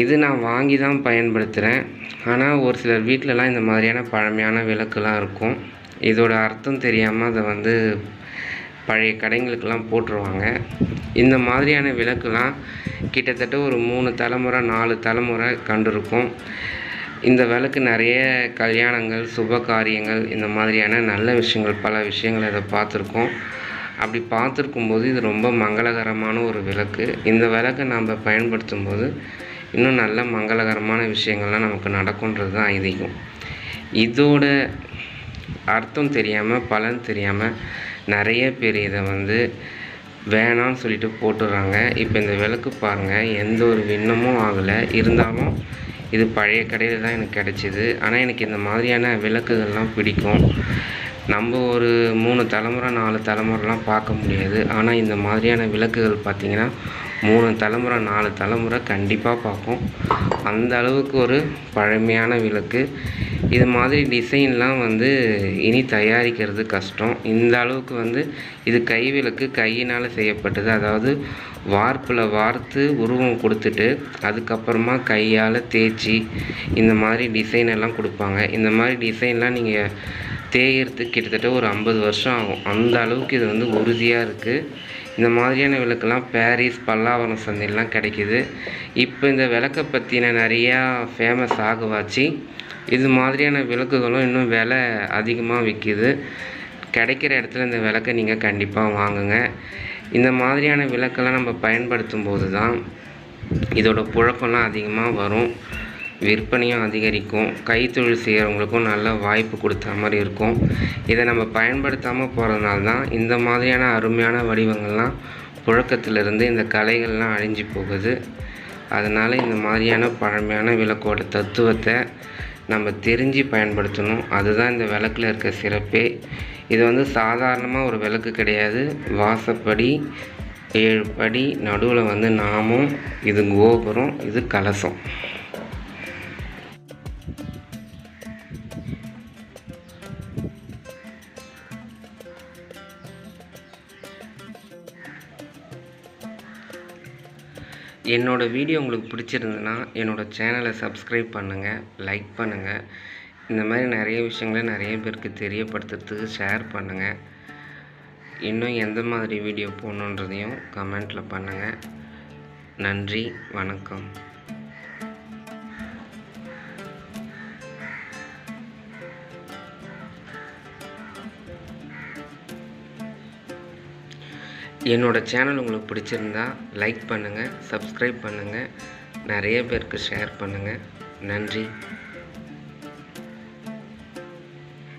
இது நான் வாங்கி தான் பயன்படுத்துகிறேன் ஆனால் ஒரு சிலர் வீட்டிலலாம் இந்த மாதிரியான பழமையான விளக்குலாம் இருக்கும். இதோட அர்த்தம் தெரியாமல் அதை வந்து பழைய கடைங்களுக்கெல்லாம் போட்டுருவாங்க. இந்த மாதிரியான விளக்குலாம் கிட்டத்தட்ட ஒரு மூணு தலைமுறை நாலு தலைமுறை கண்டிருக்கும். இந்த விளக்கு நிறைய கல்யாணங்கள் சுப காரியங்கள் இந்த மாதிரியான நல்ல விஷயங்கள் பல விஷயங்கள் இதை பார்த்துருக்கோம். அப்படி பார்த்துருக்கும் போது இது ரொம்ப மங்களகரமான ஒரு விளக்கு. இந்த விளக்கை நாம் பயன்படுத்தும் போது இன்னும் நல்ல மங்களகரமான விஷயங்கள்லாம் நமக்கு நடக்குன்றது தான் ஐதீகம். இதோட அர்த்தம் தெரியாமல் பலன் தெரியாமல் நிறைய பேர் இதை வந்து வேணாம்னு சொல்லிட்டு போட்டுடுறாங்க இப்போ இந்த விளக்கு பாருங்கள் எந்த ஒரு விண்ணமும் ஆகலை. இருந்தாலும் இது பழைய கடையில் தான் எனக்கு கிடச்சிது. ஆனால் எனக்கு இந்த மாதிரியான விளக்குகள்லாம் பிடிக்கும். நம்ம ஒரு மூணு தலைமுறை நாலு தலைமுறைலாம் பார்க்க முடியாது. ஆனால் இந்த மாதிரியான விளக்குகள் பார்த்திங்கன்னா மூணு தலைமுறை நாலு தலைமுறை கண்டிப்பாக பார்ப்போம். அந்த அளவுக்கு ஒரு பழமையான விளக்கு. இது மாதிரி டிசைன்லாம் வந்து இனி தயாரிக்கிறது கஷ்டம். இந்த அளவுக்கு வந்து இது கை விளக்கு கையினால் செய்யப்பட்டது. அதாவது வார்ப்பில் வார்த்து உருவம் கொடுத்துட்டு அதுக்கப்புறமா கையால் தேய்ச்சி இந்த மாதிரி டிசைன் எல்லாம் கொடுப்பாங்க. இந்த மாதிரி டிசைன்லாம் நீங்கள் தேய்கிறதுக்கு கிட்டத்தட்ட ஒரு ஐம்பது வருஷம் ஆகும். அந்த அளவுக்கு இது வந்து உறுதியாக இருக்குது இந்த மாதிரியான விளக்கெல்லாம் பேரிஸ் பல்லாவரம் சந்தையிலாம் கிடைக்கிது. இப்போ இந்த விளக்கை பற்றின நிறையா ஃபேமஸ் ஆகவாச்சு. இது மாதிரியான விளக்குகளும் இன்னும் விலை அதிகமாக விற்கிது. கிடைக்கிற இடத்துல இந்த விளக்கை நீங்கள் கண்டிப்பாக வாங்குங்க. இந்த மாதிரியான விளக்கெல்லாம் நம்ம பயன்படுத்தும் போது தான் இதோட புழக்கம்லாம் அதிகமாக வரும். விற்பனையும் அதிகரிக்கும். கைத்தொழில் செய்கிறவங்களுக்கும் நல்ல வாய்ப்பு கொடுத்த மாதிரி இருக்கும். இதை நம்ம பயன்படுத்தாமல் போகிறதுனால தான் இந்த மாதிரியான அருமையான வடிவங்கள்லாம் புழக்கத்திலிருந்து இந்த கலைகள்லாம் அழிஞ்சு போகுது. அதனால் இந்த மாதிரியான பழமையான விளக்கோட தத்துவத்தை நம்ம தெரிஞ்சு பயன்படுத்தணும். அதுதான் இந்த விளக்கில் இருக்க சிறப்பே. இது வந்து சாதாரணமாக ஒரு விளக்கு கிடையாது. வாசப்படி ஏழு படி நடுவில் வந்து நாமம் இது கோபுரம் இது கலசம். என்னோடய வீடியோ உங்களுக்கு பிடிச்சிருந்ததுன்னா என்னோடய சேனலை சப்ஸ்கிரைப் பண்ணுங்கள் லைக் பண்ணுங்கள் இந்த மாதிரி நிறைய விஷயங்களை நிறைய பேருக்கு தெரியப்படுத்துறதுக்கு ஷேர் பண்ணுங்கள் இன்னும் எந்த மாதிரி வீடியோ போடணுன்றதையும் கமெண்ட்டில் பண்ணுங்கள் நன்றி வணக்கம். என்னோடய சேனல் உங்களுக்கு பிடிச்சிருந்தா லைக் பண்ணுங்கள் சப்ஸ்கிரைப் பண்ணுங்கள் நிறைய பேருக்கு ஷேர் பண்ணுங்கள் நன்றி.